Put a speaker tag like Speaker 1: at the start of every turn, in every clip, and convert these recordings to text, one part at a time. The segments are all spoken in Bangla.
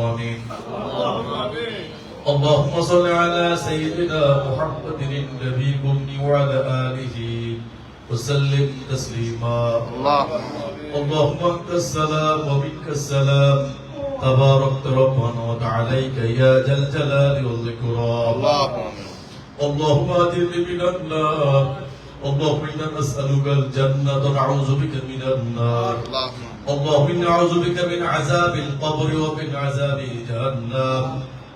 Speaker 1: آمين. اللهم صل على سيدنا محمد النبي الأمي وعلى آله وسلم تسليما. اللهم أنت السلام ومنك السلام. تباركت ربنا وتعاليك يا ذا الجلال والإكرام. اللهم أجرني من اللهم إنا نسألك الجنة ونعوذ بك من النار. اللهم إنا نعوذ بك من عذاب القبر ومن عذاب جهنم.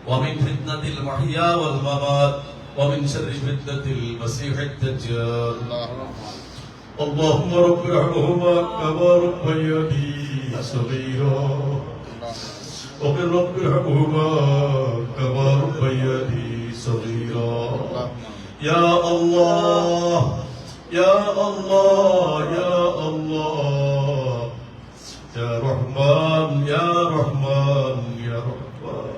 Speaker 1: ومن فتنة المحيا والممات ومن شر فتنة المسيح الدجال. اللهم رب ارحمهما كما ربياني صغيرا. وقل رب ارحمهما كما ربياني صغيرا. يا الله يا الله يا الله. يا رحمن يا رحمن يا رحمن.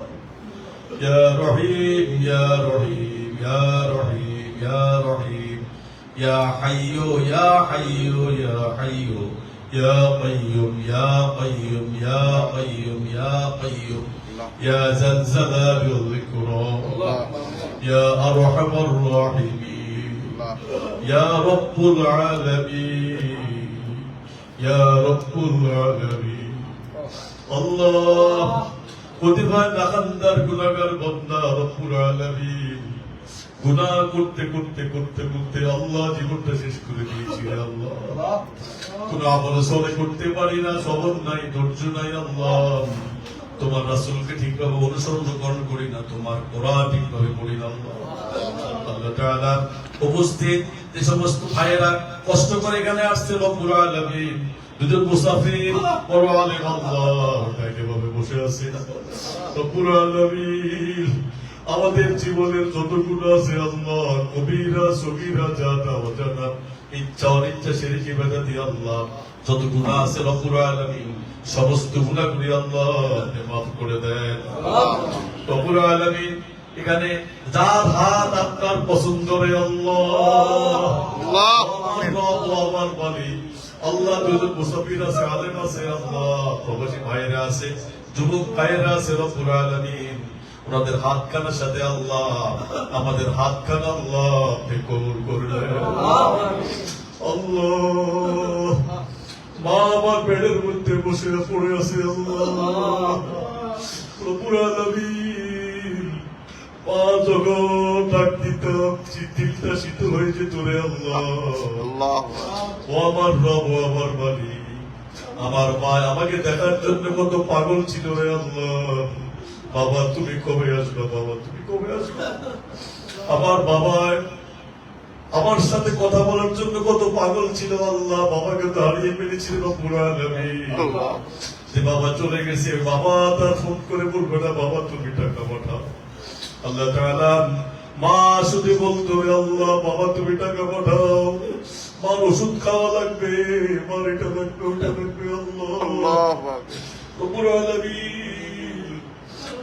Speaker 1: يا رحيم يا رحيم يا رحيم يا رحيم. يا حي يا حي يا حي. يا قيوم يا قيوم يا قيوم يا قيوم. يا ذا الجلال والإكرام. يا أرحم الراحمين. يا رب العالمين يا رب العالمين الله প্রতিভায় নাকান্দার গুনাগার বন্দা রব্বুল আলামিন গুনাহ করতে করতে করতে করতে আল্লাহ জীবনটা শেষ করে দিয়েছি রে আল্লাহ কোন আমল সলে করতে পারি না সবর নাই ধৈর্য নাই আল্লাহ তোমার রাসূলকে ঠিকভাবে অনুসরণ গ্রহণ করি না, তোমার কোরআন ঠিকভাবে পড়ি না আল্লাহ। উপস্থিত যে সমস্ত ভাইয়েরা কষ্ট করে এখানে আসছে আমাদের জীবনের যত গুণ আছে আল্লাহ, কবিরা, সগীরা জানা অজানা ইচ্ছা অনিচ্ছা বেদাতি আল্লাহ। যত গুণা আছে সমস্ত আল্লাহ মাফ করে দেন। এখানে যার হাত আপনার পছন্দ রে আল্লাহ।
Speaker 2: আল্লাহ।
Speaker 1: আমার মালিক আল্লাহ দুজন মুসাফির আছে আলেম আছে আল্লাহ প্রবাসী ভাইরা আছে যুবক ভাইরা আছে রব্বুল আলামিন। ওনাদের হাত খানার সাথে আল্লাহ, আমাদের হাত খান আল্লাহ কবুল করলেন। আল্লাহ, মা আমার পেটের মধ্যে বসে পড়ে আছে আল্লাহ। মা ডাক দিতাম আল্লাহ। আমার আমার আমার মা আমাকে দেখার জন্য কত পাগল ছিল রে আল্লাহ। বাবা তুমি কবে আসবে বাবা? তুমি কবে আসবে? আমার বাবা আমার সাথে কথা বলার জন্য কত পাগল ছিল আল্লাহ। বাবাকে তো হারিয়ে ফেলেছিল যে বাবা চলে গেছে বাবা তার ফোন করে বলবে না বাবা তুমি টাকা পাঠাও। আল্লাহ তাআলা মা শুধু বলতো আল্লাহ বাবা তুমি টাকা পাঠাও। মার ওষুধ খাওয়া লাগবে মার এটা লাগবে ওটা লাগবে আল্লাহ। রব্বুল আলামিন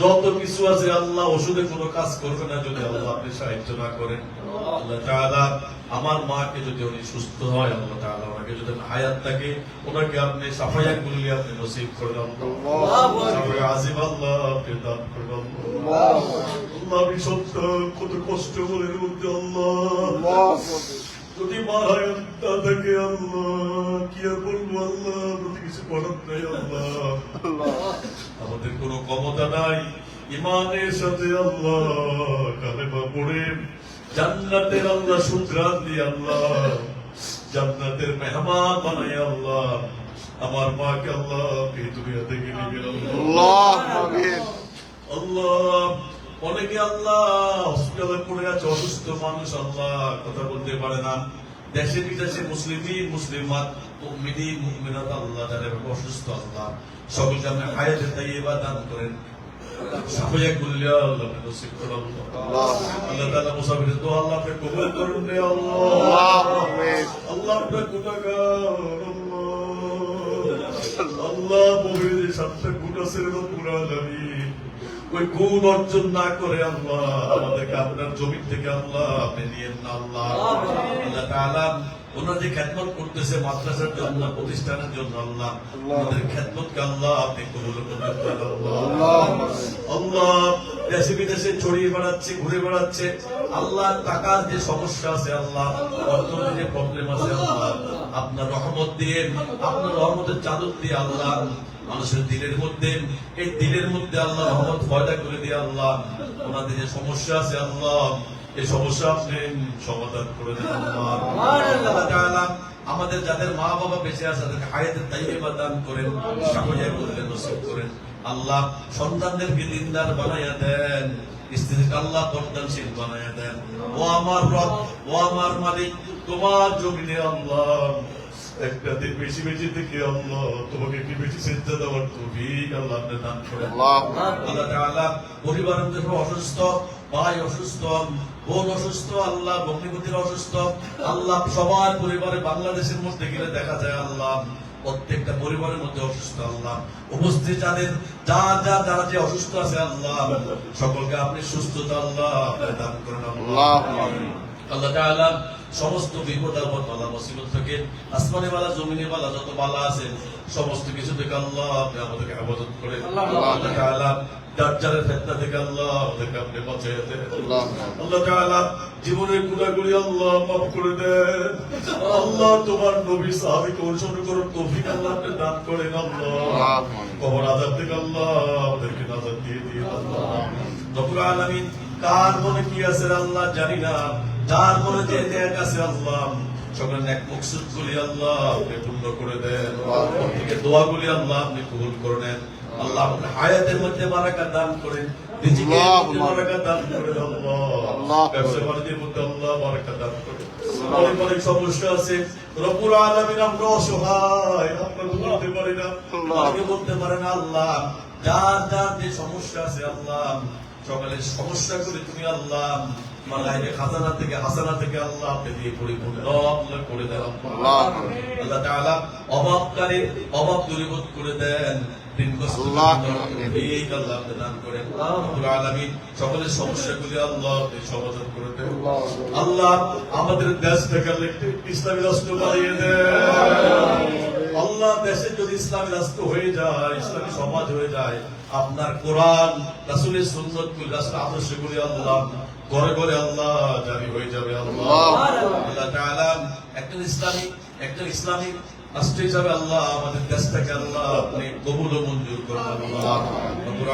Speaker 1: যত কিছু আছে আল্লাহ ওষুধে কোনো কাজ করবে না যদি আল্লাহ আপনি সাহায্য না করেন। আল্লাহ তাআলা আমার মাকে যদি উনি সুস্থ হয় আল্লাহ তাআলা ওনাকে যদি হায়াত থাকে ওনাকে আপনি সাফায়াত গুলি আপনি নসিব করে সাফায়া আজিম আল্লাহ আপনি দান করে দেন আল্লাহ আমি সত্য কত কষ্ট মধ্যে আল্লাহ। যদি মারা না থাকে আল্লাহ কি আর বলব আল্লাহ? প্রতি কিছু করার নাই আল্লাহ। আমাদের কোনো ক্ষমতা নাই। ইমানের সাথে আল্লাহ কালেমা পড়ে। জান্নাতের আল্লাহ সুগ্রান দিয়ে আল্লাহ। জান্নাতের মেহমান বানাই আল্লাহ। আমার মাকে আল্লাহ এই দুনিয়া থেকে নিবেন আল্লাহ। আল্লাহ অনেকে আল্লাহ? হসপিটালে পড়ে আছে অসুস্থ মানুষ আল্লাহ, কথা বলতে পারে না। দেশে বিদেশে মুসলিমই মুসলিমাত মুমিনিন মুমিনাত আল্লাহ, যারা অসুস্থ আল্লাহ। সকলকে হায়াতে দান করেন। আল্লাহ আল্লাহ। আল্লাহ আল্লাহ। আল্লাহ ওই গুণ অর্জন না করে আল্লাহ আমাদেরকে আপনার জমিন থেকে আল্লাহ আপনি নিয়েন না আল্লাহ। যে খেদমত করতেছে মাদ্রাসার জন্য, প্রতিষ্ঠানের জন্য আল্লাহ ওনাদের আল্লাহ আপনি কবুল আল্লাহ দেশে বিদেশে ছড়িয়ে বেড়াচ্ছে, ঘুরে বেড়াচ্ছে। আল্লাহ টাকার যে সমস্যা আছে আল্লাহ অর্থনীতির যে প্রবলেম আছে আল্লাহ, আপনার রহমত দিয়ে, আপনার রহমতের চাদর দিয়ে আল্লাহ মানুষের দিলের মধ্যে, এই দিলের মধ্যে আল্লাহ রহমত ফয়দা করে দিয়ে আল্লাহ, ওনাদের যে সমস্যা আছে আল্লাহ, এই সমস্যা আপনি সমাধান করে দেন আমাদের যাদের মা বাবা বেঁচে আছে, তাদেরকে হায়াতের তাইয়্যিবা দান করেন সাফল্য করলেন নসিব করেন। আল্লাহ সন্তানদেরকে দিনদার বানাইয়া দেন, স্ত্রীকে আল্লাহ পর্দানশীল বানাইয়া দেন। ও আমার রব, ও আমার মালিক, তোমার জমিনে আল্লাহ একটা দিন বেশি বেশি থেকে আল্লাহ তোমাকে একটু বেশি চিন্তা দেওয়ার তৌফিক আল্লাহ দান করেন। আল্লাহ তাআলা পরিবারের অসুস্থ ভাই অসুস্থ বোন অসুস্থ আল্লাহ ভগ্নিপতির অসুস্থ আল্লাহ সবার পরিবারে বাংলাদেশের মধ্যে গেলে দেখা যায় আল্লাহ প্রত্যেকটা পরিবারের মধ্যে অসুস্থ আল্লাহ। উপস্থিত যাদের যা যা যারা যে অসুস্থ আছে আল্লাহ সকলকে আপনি সুস্থতা আল্লাহ দান করেন আল্লাহ। আল্লাহ সমস্ত বিপদ আপদ বালা মুসিবত থেকে আসমানে বালা জমিনে বালা যত বালা আছে সমস্ত কিছু থেকে আল্লাহ আপনি আমাদেরকে হেফাজত করে
Speaker 2: আল্লাহ।
Speaker 1: আল্লাহ তাআলা দাজ্জালের ফিতনা থেকে আল্লাহ আমাদেরকে আপনি বাঁচিয়ে দেন। আল্লাহ তাআলা জীবনের গুনাহগুলি আল্লাহ মাফ করে দেন। আল্লাহ তোমার নবী সাহাবীকে অনুসরণ করার তৌফিক আল্লাহ আপনি দান করেন আল্লাহ। কবর আযাব থেকে আল্লাহ আমাদেরকে নাজাত দিয়ে দিন আল্লাহ। রব্বুল আলামিন কার মনে কি আছে আল্লাহ? জানি না। মনে যে ন্যাক আছে আল্লাহ সকল ন্যাক মকসুদ গুলি আল্লাহ আপনি পূর্ণ করে দেন। প্রত্যেকের দোয়া গুলি আল্লাহ আপনি কবুল করে নেন। আল্লাহ আপনার হায়াতের মধ্যে বারাকাত দান করেন রিজিকের মধ্যে দান করেন আল্লাহ। ব্যবসা বাণিজ্যের মধ্যে আল্লাহ বারাকাত দান করেন। অনেক অনেক সমস্যা আছে। রব্বুল আলামিন আমরা অসহায় আমরা বলতে পারি না। বলতে পারে না আল্লাহ যার যার যে সমস্যা আছে আল্লাহ সকালের সমস্যা করে তুমি আল্লাহ তোমার গাইবে খাজানা থেকে হাসানা থেকে আল্লাহ আপনি দিয়ে পরিপূর্ণ আল্লাহ করে দেন আল্লাহ। আল্লাহ। তাআলা অভাবকারী অভাব দূরীভূত করে দেন। ঋণগ্রস্ত
Speaker 2: আল্লাহ।
Speaker 1: এই আল্লাহ আপনি দান করেন। রব্বুল আলামিন সকলের সমস্যাগুলি আল্লাহ সমাধান করে দেন। আল্লাহ। আমাদের দেশ থেকে ইসলামী রাষ্ট্র বানিয়ে দেন। যদি ইসলামী রাষ্ট্র হয়ে যায় ইসলামী সমাজ হয়ে যায় আপনার কোরআন রাসুলের রাসূল আদর্শ করে আল্লাহ ঘরে ঘরে আল্লাহ জারি হয়ে যাবে আল্লাহ। আল্লাহ তাআলা একটা ইসলামী একটা ইসলামী রাষ্ট্র হিসাবে আল্লাহ আমাদের দেশটাকে আল্লাহ আপনি কবুল ও মঞ্জুর করবেন আল্লাহ।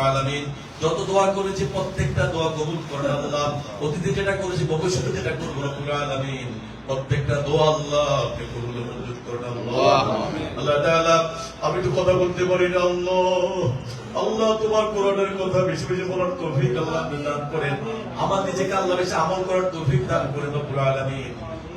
Speaker 1: আলামিন যত দোয়া করেছি প্রত্যেকটা দোয়া কবুল করেন আল্লাহ। অতীতে যেটা করেছি ভবিষ্যতে যেটা করব রব্বুল আলামিন। প্রত্যেকটা দোয়া আল্লাহ আপনি কবুল মঞ্জুর করেন আল্লাহ। আল্লাহ তাআলা আমি তো কথা বলতে পারি না আল্লাহ। আল্লাহ তোমার কোরআনের কথা বেশি বেশি বলার তৌফিক আল্লাহ দান করেন। আমার নিজেকে আল্লাহ বেশি আমল করার তৌফিক দান করেন রব্বুল আলামিন।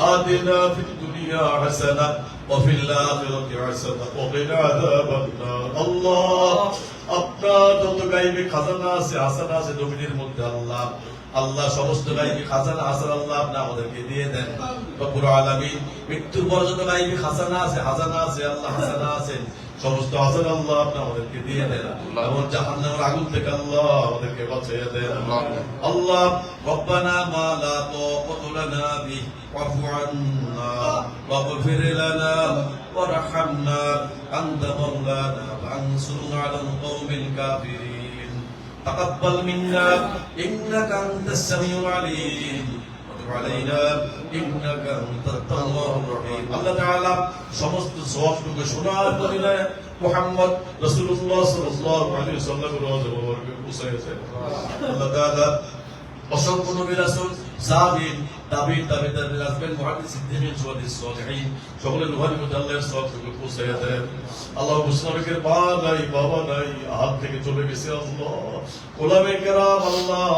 Speaker 1: آتنا في الدنيا حسنة وفي الآخرة حسنة وقنا عذاب النار الله আপনার যত গাইবে খাজানা আছে হাসানা আছে জমিনের মধ্যে আল্লাহ আল্লাহ সমস্ত গাইবে খাজানা হাসান আল্লাহ আপনি আমাদেরকে দিয়ে দেন রব্বুল আলামিন মৃত্যুর পর যত গাইবে খাজানা আছে হাসানা আছে আল্লাহ হাসানা আছে সমস্ত হাসান আল্লাহ আপনি আমাদেরকে দিয়ে দেন এবং জাহান্নামের আগুন থেকে আল্লাহ আমাদেরকে বাঁচিয়ে দেন الله ربنا ما لا طاقة لنا به واعف عنا واغفر لنا وارحمنا أنت مولانا فانصرنا على القوم الكافرين تقبل منا إنك أنت السميع العليم وتب علينا إنك أنت التواب الرحيم আল্লাহ তাআলা সমস্ত সওয়াবটুকু শোনার পরিণে মুহাম্মদ রাসূলুল্লাহ সাল্লাল্লাহু আলাইহি ওয়াসাল্লামের রওজা মোবারকে পৌঁছাইয়েছেন আল্লাহ তাআলা অসংখ্য নবী রাসূল সাহাবীন তাবিঈন তাবিঈন তাবিঈন আসবেন মুহাদ্দিস সিদ্দিকিন সুহাদিস সালিহিন সকলের রুহানি মধ্যে আল্লাহর সওয়াবটুকু পৌঁছাইয়া দেন আল্লাহ মুসলিমের মা নাই বাবা নাই হাত থেকে চলে গেছে আল্লাহ গোলামে কেরাম আল্লাহ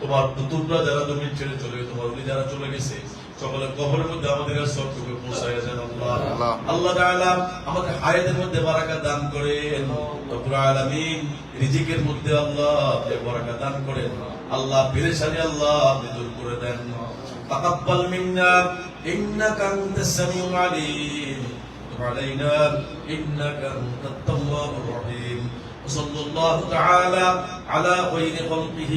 Speaker 1: তোমার পুতুলরা যারা তুমি ছেড়ে চলে গেছে তোমার উনি যারা চলে গেছে সকলের কবরের মধ্যে আমাদের সবটুকু পৌঁছাইয়া দেন আল্লাহ
Speaker 2: আল্লাহ।
Speaker 1: আল্লাহ তাআলা আমাদের হায়াতের মধ্যে বারাকা দান করেন রব্বুল আলামিন রিজিকের মধ্যে আল্লাহ আপনি বারাকা দান করেন আল্লাহ পেরেশানি আল্লাহ আপনি দূর করে দেন তাকাব্বাল মিন্না ইন্নাকা আনতাস সামিউল আলিম وتب علينا إنك أنت التواب الرحيم وصلى الله تعالى على خير خلقه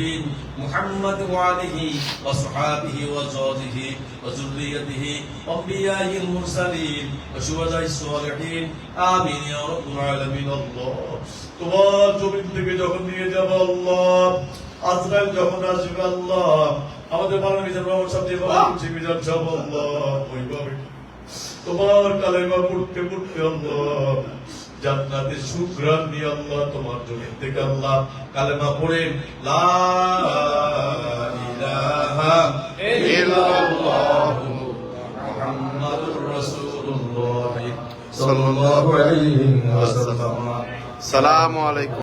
Speaker 1: محمد وعليه وصحابه وزوجه وذريته وانبيائه المرسلين وشهداء الصالحين آمين يا رب العالمين الله তোমার জমিন থেকে যখন নিয়ে যাবো আল্লাহ আজরাইল যখন আসবে আল্লাহ আমাদের মানব মিজান রহমান সাহেব যেভাবে মিজান সাহেব আল্লাহ ওইভাবে তোমার কালেমা পড়তে পড়তে আল্লাহ জান্নাতের সুগ্রাম দিয়ে আল্লাহ তোমার জমিন থেকে আল্লাহ কালেমা পড়ে লা
Speaker 2: আলাইকুম।